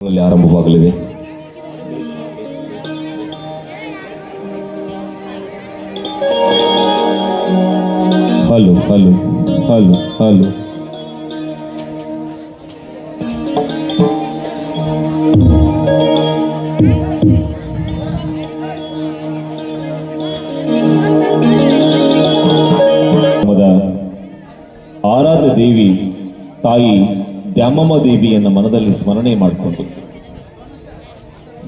ಅಲ್ಲಿ ಆರಂಭವಾಗಲಿದೆ hello hello hello hello Dyamamma ದೇವಿಯನ್ನು ಮನದಲ್ಲಿ ಸ್ಮರಣೆ ಮಾಡಿಕೊಂಡು.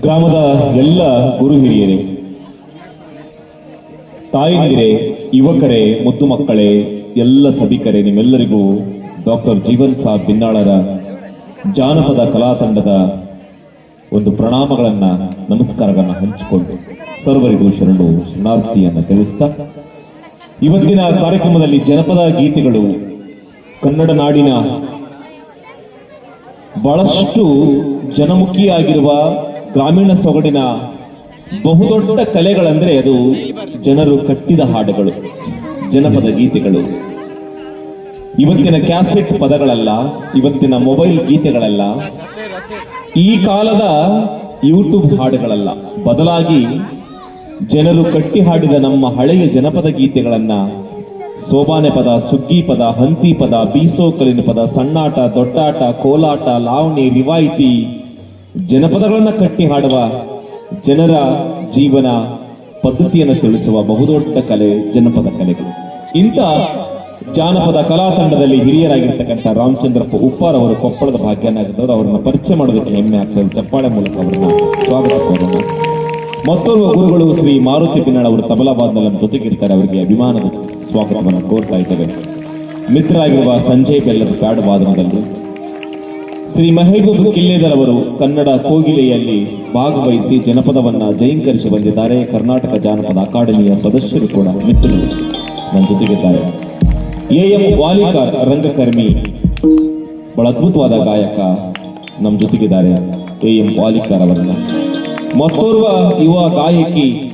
ಗ್ರಾಮದ ಎಲ್ಲ ಗುರು ಹಿರಿಯರೇ, ತಾಯಂದಿರೇ, ಯುವಕರೇ, ಮುದ್ದು ಮಕ್ಕಳೇ, ಎಲ್ಲ ಸಭಿಕರೇ, ನಿಮ್ಮೆಲ್ಲರಿಗೂ ಡಾಕ್ಟರ್ ಜೀವನ್ ಸಾಬ್ ಬಿನ್ನಾಳರ ಜಾನಪದ ಕಲಾ ತಂಡದ ಒಂದು ಪ್ರಣಾಮಗಳನ್ನ ನಮಸ್ಕಾರಗಳನ್ನ ಹಂಚಿಕೊಂಡು ಸರ್ವರಿಗೂ ಶರಣು ಶರಣಾರ್ಥಿಯನ್ನು ತಿಳಿಸ್ತಾ, ಇವತ್ತಿನ ಕಾರ್ಯಕ್ರಮದಲ್ಲಿ ಜನಪದ ಗೀತೆಗಳು ಕನ್ನಡ ನಾಡಿನ ಬಹಳಷ್ಟು ಜನಮುಖಿಯಾಗಿರುವ ಗ್ರಾಮೀಣ ಸೊಗಡಿನ ಬಹುದೊಡ್ಡ ಕಲೆಗಳಂದ್ರೆ ಅದು ಜನರು ಕಟ್ಟಿದ ಹಾಡುಗಳು, ಜನಪದ ಗೀತೆಗಳು. ಇವತ್ತಿನ ಕ್ಯಾಸೆಟ್ ಪದಗಳಲ್ಲ, ಇವತ್ತಿನ ಮೊಬೈಲ್ ಗೀತೆಗಳಲ್ಲ, ಈ ಕಾಲದ ಯೂಟ್ಯೂಬ್ ಹಾಡುಗಳಲ್ಲ. ಬದಲಾಗಿ ಜನರು ಕಟ್ಟಿ ಹಾಡಿದ ನಮ್ಮ ಹಳೆಯ ಜನಪದ ಗೀತೆಗಳನ್ನ ಸೋಬಾನೆ ಪದ, ಸುಗ್ಗಿ ಪದ, ಹಂತಿ ಪದ ಬೀಸೋಕಲಿನ ಪದ, ಸಣ್ಣಾಟ, ದೊಡ್ಡಾಟ, ಕೋಲಾಟ, ಲಾವಣಿ, ರಿವಾಯಿತಿ. ಜನಪದಗಳನ್ನು ಕಟ್ಟಿ ಹಾಡುವ ಜನರ ಜೀವನ, ಪದ್ಧತಿಯನ್ನು ತಿಳಿಸುವ ಬಹುದೊಡ್ಡ ಕಲೆ ಜನಪದ ಕಲೆಗಳು. ಇಂಥ ಜಾನಪದ ಕಲಾ ತಂಡದಲ್ಲಿ ಹಿರಿಯರಾಗಿರ್ತಕ್ಕಂಥ ರಾಮಚಂದ್ರಪ್ಪ ಉಪ್ಪಾರ್ ಅವರು ಕೊಪ್ಪಳದ ಭಾಗ್ಯನಾಗಿದ್ದವರು ಅವರನ್ನ ಪರಿಚಯ ಮಾಡೋದಕ್ಕೆ ಹೆಮ್ಮೆ ಆಗ್ತದೆ ಚಪ್ಪಾಳೆ ಮೂಲಕ ಅವರನ್ನು ಸ್ವಾಗತ ಮತ್ತೋರ್ವ ಗುರುಗಳು ಶ್ರೀ ಮಾರುತಿ ಪಿನ್ನಾಳ್ ಅವರು ತಬಲಾಬಾದ್ನಲ್ಲಿ ನಮ್ಮ ಜೊತೆಗಿರ್ತಾರೆ. ಅವರಿಗೆ ಅಭಿಮಾನದ ಸ್ವಾಗತವನ್ನು ಕೋರ್ತಾ ಇದ್ದೇವೆ. ಮಿತ್ರರಾಗಿರುವ ಸಂಜಯ್ ಬೆಲ್ಲದ ಕಾಡು ವಾದನದಲ್ಲಿ ಶ್ರೀ ಮಹೇಬೂಬ್ ಕಿಲ್ಲೇದರ್ ಅವರು ಕನ್ನಡ ಕೋಗಿಲೆಯಲ್ಲಿ ಭಾಗವಹಿಸಿ ಜನಪದವನ್ನ ಜೈಂಕರಿಸಿ ಬಂದಿದ್ದಾರೆ. ಕರ್ನಾಟಕ ಜಾನಪದ ಅಕಾಡೆಮಿಯ ಸದಸ್ಯರು ಕೂಡ ಮಿತ್ರರು ನನ್ನ ಜೊತೆಗಿದ್ದಾರೆ. ಎ ಎಂ ವಾಲಿಕಾರ್ ರಂಗಕರ್ಮಿ, ಬಹಳ ಅದ್ಭುತವಾದ ಗಾಯಕ ನಮ್ಮ ಜೊತೆಗಿದ್ದಾರೆ. ಎ ಎಂ ವಾಲಿಕಾರ್ ಅವರನ್ನ. ಮತ್ತೋರ್ವ ಯುವ ಗಾಯಕಿ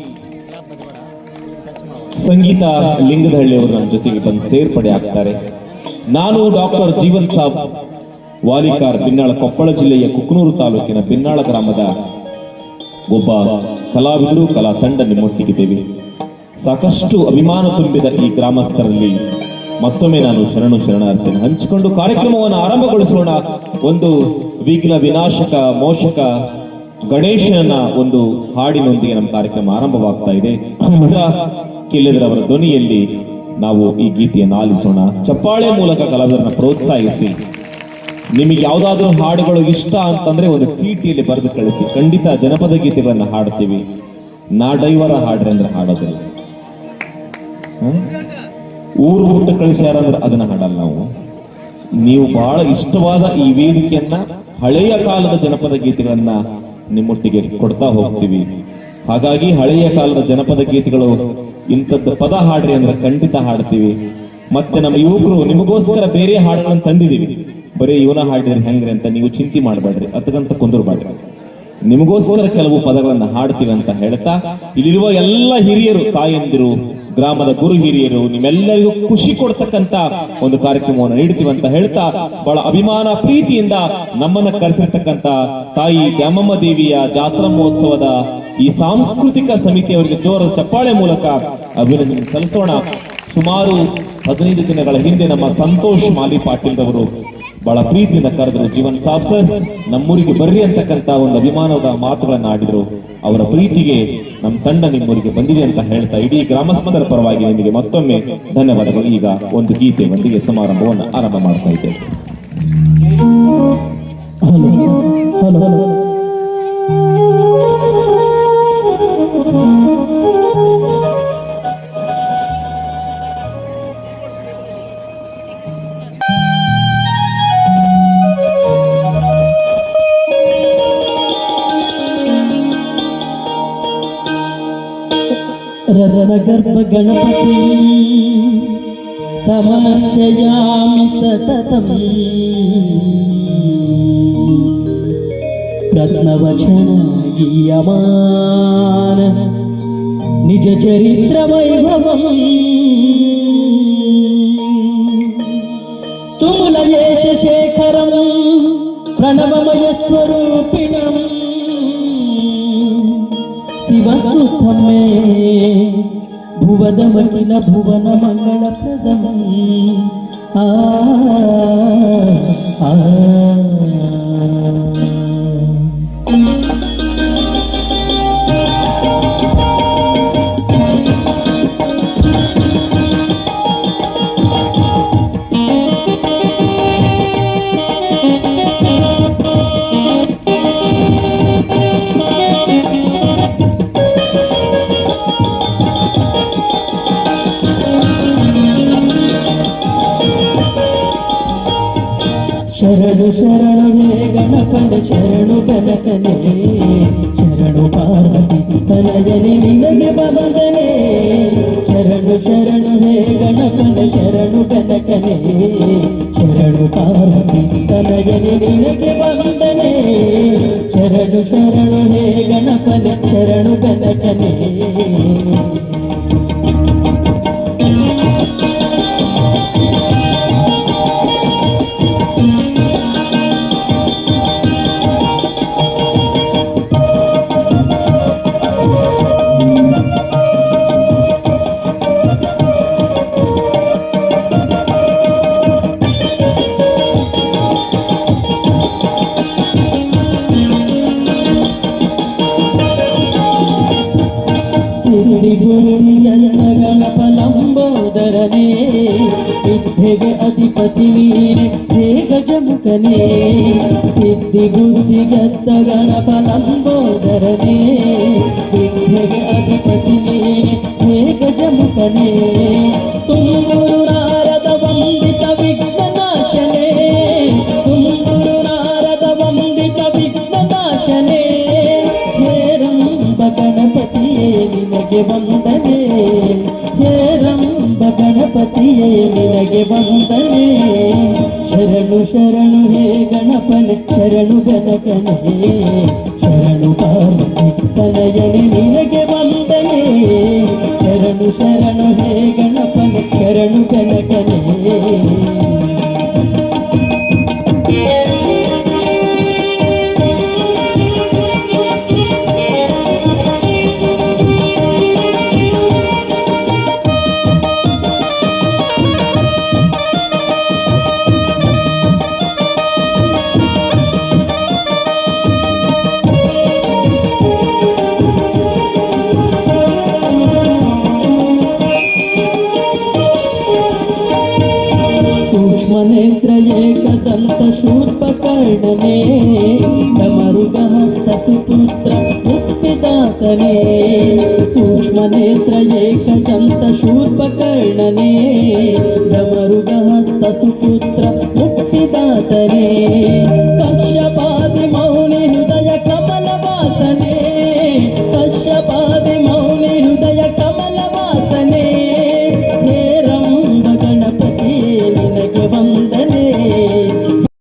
ಸಂಗೀತ ಲಿಂಗದಹಳ್ಳಿ ಅವರು ನಮ್ಮ ಜೊತೆಗೆ ಬಂದು ಸೇರ್ಪಡೆ ಆಗ್ತಾರೆ. ನಾನು ಡಾಕ್ಟರ್ ಜೀವನ್ ಸಾಬ್, ವಾಲಿಕಾರ್ ಬಿನ್ನಾಳ ಕೊಪ್ಪಳ ಜಿಲ್ಲೆಯ ಕುಕ್ನೂರು ತಾಲೂಕಿನ ಬಿನ್ನಾಳ ಗ್ರಾಮದ ಒಬ್ಬ ಕಲಾವಿದರು, ಕಲಾ ತಂಡ ನಿಮ್ಮೊಟ್ಟಿಗಿದ್ದೇವೆ ಸಾಕಷ್ಟು ಅಭಿಮಾನ ತುಂಬಿದ ಈ ಗ್ರಾಮಸ್ಥರಲ್ಲಿ ಮತ್ತೊಮ್ಮೆ ನಾನು ಶರಣು ಶರಣಾರ್ಥಿನ ಹಂಚಿಕೊಂಡು ಕಾರ್ಯಕ್ರಮವನ್ನು ಆರಂಭಗೊಳಿಸೋಣ. ಒಂದು ವಿಘ್ನ ವಿನಾಶಕ ಮೋಷಕ ಗಣೇಶನ ಒಂದು ಹಾಡಿನೊಂದಿಗೆ ನಮ್ಮ ಕಾರ್ಯಕ್ರಮ ಆರಂಭವಾಗ್ತಾ ಇದೆ. ಮಿತ್ರ ಕಿಲ್ಲೆದರವರ ಧ್ವನಿಯಲ್ಲಿ ನಾವು ಈ ಗೀತೆಯನ್ನು ಆಲಿಸೋಣ. ಚಪ್ಪಾಳೆ ಮೂಲಕ ಕಲಾವಿದರನ್ನ ಪ್ರೋತ್ಸಾಹಿಸಿ. ನಿಮಗೆ ಯಾವುದಾದ್ರೂ ಹಾಡುಗಳು ಇಷ್ಟ ಅಂತಂದ್ರೆ ಒಂದು ಚೀಟಿಯಲ್ಲಿ ಬರೆದು ಕಳಿಸಿ. ಖಂಡಿತ ಜನಪದ ಗೀತೆಗಳನ್ನ ಹಾಡ್ತೀವಿ. ನಾ ಡೈವರ ಹಾಡ್ರಿ ಅಂದ್ರೆ ಹಾಡೋದಿಲ್ಲ? ಊರು ಬಿಟ್ಟು ಕಳಿಸ್ಯಾರಂದ್ರೆ ಅದನ್ನ ಹಾಡಲ್ಲ ನಾವು. ನೀವು ಬಹಳ ಇಷ್ಟವಾದ ಈ ವೇದಿಕೆಯನ್ನ ಹಳೆಯ ಕಾಲದ ಜನಪದ ಗೀತೆಗಳನ್ನ ನಿಮ್ಮೊಟ್ಟಿಗೆ ಕೊಡ್ತಾ ಹೋಗ್ತೀವಿ. ಹಾಗಾಗಿ ಹಳೆಯ ಕಾಲದ ಜನಪದ ಗೀತೆಗಳು ಇಂಥದ್ದು ಪದ ಹಾಡ್ರಿ ಅಂದ್ರೆ ಖಂಡಿತ ಹಾಡ್ತೀವಿ. ಮತ್ತೆ ನಮ್ಮ ಯುವಕರು ನಿಮಗೋಸ್ಕರ ಬೇರೆ ಹಾಡುಗಳನ್ನು ತಂದಿದೀವಿ. ಬರೀ ಇವನ ಹಾಡಿದ್ರೆ ಹೆಂಗ್ರಿ ಅಂತ ನೀವು ಚಿಂತೆ ಮಾಡಬೇಡ್ರಿ ಅದಕ್ಕಂತ ಕುಂದರ್ಬೇಡ್ರಿ ನಿಮಗೋಸ್ಕರ ಕೆಲವು ಪದಗಳನ್ನು ಹಾಡ್ತೀವಿ ಅಂತ ಹೇಳ್ತಾ ಇಲ್ಲಿರುವ ಎಲ್ಲ ಹಿರಿಯರು ತಾಯಂದಿರು ಗ್ರಾಮದ ಗುರು ಹಿರಿಯರು ನಿಮ್ಮೆಲ್ಲರಿಗೂ ಖುಷಿ ಕೊಡ್ತಕ್ಕಂತ ಒಂದು ಕಾರ್ಯಕ್ರಮವನ್ನು ನೀಡ್ತೀವಿ ಅಂತ ಹೇಳ್ತಾ ಬಹಳ ಅಭಿಮಾನ ಪ್ರೀತಿಯಿಂದ ನಮ್ಮನ್ನ ಕರೆಸಿರ್ತಕ್ಕಂತ ತಾಯಿ ದ್ಯಾಮಮ್ಮ ದೇವಿಯ ಜಾತ್ರಾ ಮಹೋತ್ಸವದ ಈ ಸಾಂಸ್ಕೃತಿಕ ಸಮಿತಿಯವರಿಗೆ ಜೋರ ಚಪ್ಪಾಳೆ ಮೂಲಕ ಅಭಿನಂದನೆ ಸಲ್ಲಿಸೋಣ. ಸುಮಾರು ಹದಿನೈದು ದಿನಗಳ ಹಿಂದೆ ನಮ್ಮ ಸಂತೋಷ್ ಮಾಲಿ ಪಾಟೀಲ್ ರವರು ಬಹಳ ಪ್ರೀತಿಯಿಂದ ಕರೆದ್ರು. ಜೀವನ್ ಸಾಬ್ ಸರ್, ನಮ್ಮೂರಿಗೆ ಬರ್ರಿ ಅಂತಕ್ಕಂತ ಒಂದು ಅಭಿಮಾನದ ಮಾತುಗಳನ್ನ ಆಡಿದ್ರು. ಅವರ ಪ್ರೀತಿಗೆ ನಮ್ಮ ತಂಡ ನಿಮ್ಮೂರಿಗೆ ಬಂದಿದೆ ಅಂತ ಹೇಳ್ತಾ ಇಡೀ ಗ್ರಾಮಸ್ಥರ ಪರವಾಗಿ ನಿಮಗೆ ಮತ್ತೊಮ್ಮೆ ಧನ್ಯವಾದಗಳು. ಈಗ ಒಂದು ಗೀತೆ ಒಂದಿಗೆ ಸಮಾರಂಭವನ್ನು ಆರಂಭ ಮಾಡ್ತಾ ಇದ್ದೇವೆ. रत्नगर्भ गणपति समर्शयामि सततम् रत्नवचन गीयमान निज चरित्रवैभवम् तुमुलयेश शेखरम् భువదమఖిల భువన మంగళ ప్రదం ఆ ಮಂಗಳಪ್ರದಂ ಆ ಆ ಶರಣು ಶರಣು ಹೇ ಗಣಪನ ಶರಣು ಗಣಕನೇ ಶರಣು ಪಾರ್ವತಿ ತನಯನೆ ನಿನಗೆ ಬಂದನೆ ಶರಣು ಶರಣು ಹೇ ಗಣಪನ ಶರಣು ಗಣಕನೇ ಶರಣು ಪಾರ್ವತಿ ತನಯನೆ ನಿನಗೆ ಗುರುಯನ್ನ ಗಣಪಲಂಬೋದರನೇ ವಿದ್ಯೆಗೆ ಅಧಿಪತಿ ನೀನೆ ಹೇ ಗಜಮುಖನೇ ಸಿದ್ಧಿ ಬುದ್ಧಿ ಗದ್ದ ಗಣಪಲಂಬೋದರನೇ ವಿದ್ಯೆಗೆ ಅಧಿಪತಿ ನೀನೆ ಹೇ ಗಜಮುಖನೇ ತುಂಬುರು ಗಣಪತಿಯೇ ನಿನಗೆ ವಂದನೆ. ಶರಣು ಶರಣು, ಹೇ ಗಣಪನೆ, ಶರಣು ಗಣಕನೇ ಶರಣು ಪಾರ್ವತಿ ತನಯನೆ ನಿನಗೆ ವಂದನೆ. ಶರಣು ಶರಣು, ಹೇ ಗಣಪನೆ, ಶರಣು ಗಣಕನೇ नेत्र एकदंत शूर्पकर्णने मरुगहस्त सुपुत्र मुक्तिदातने सूक्ष्म नेत्र एकदंत शूर्पकर्णने मरुगहस्त सुपुत्र मुक्ति